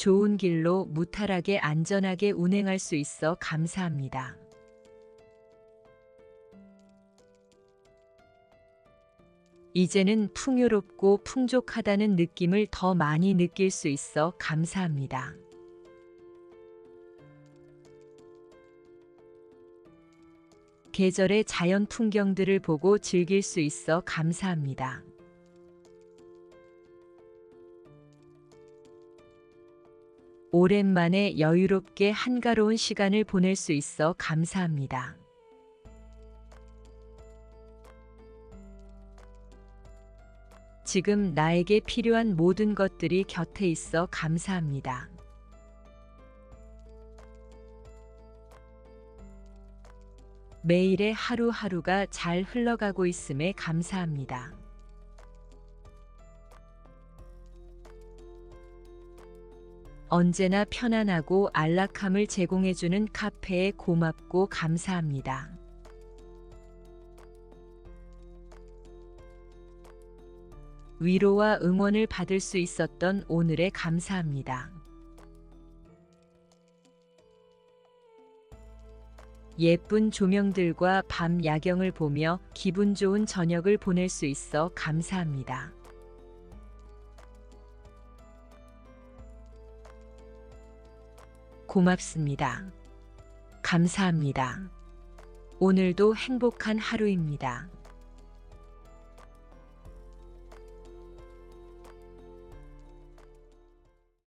좋은 길로 무탈하게 안전하게 운행할 수 있어 감사합니다. 이제는 풍요롭고 풍족하다는 느낌을 더 많이 느낄 수 있어 감사합니다. 계절의 자연 풍경들을 보고 즐길 수 있어 감사합니다. 오랜만에 여유롭게 한가로운 시간을 보낼 수 있어 감사합니다. 지금 나에게 필요한 모든 것들이 곁에 있어 감사합니다. 매일의 하루하루가 잘 흘러가고 있음에 감사합니다. 언제나 편안하고 안락함을 제공해주는 카페에 고맙고 감사합니다. 위로와 응원을 받을 수 있었던 오늘에 감사합니다. 예쁜 조명들과 밤 야경을 보며 기분 좋은 저녁을 보낼 수 있어 감사합니다. 고맙습니다. 감사합니다. 오늘도 행복한 하루입니다.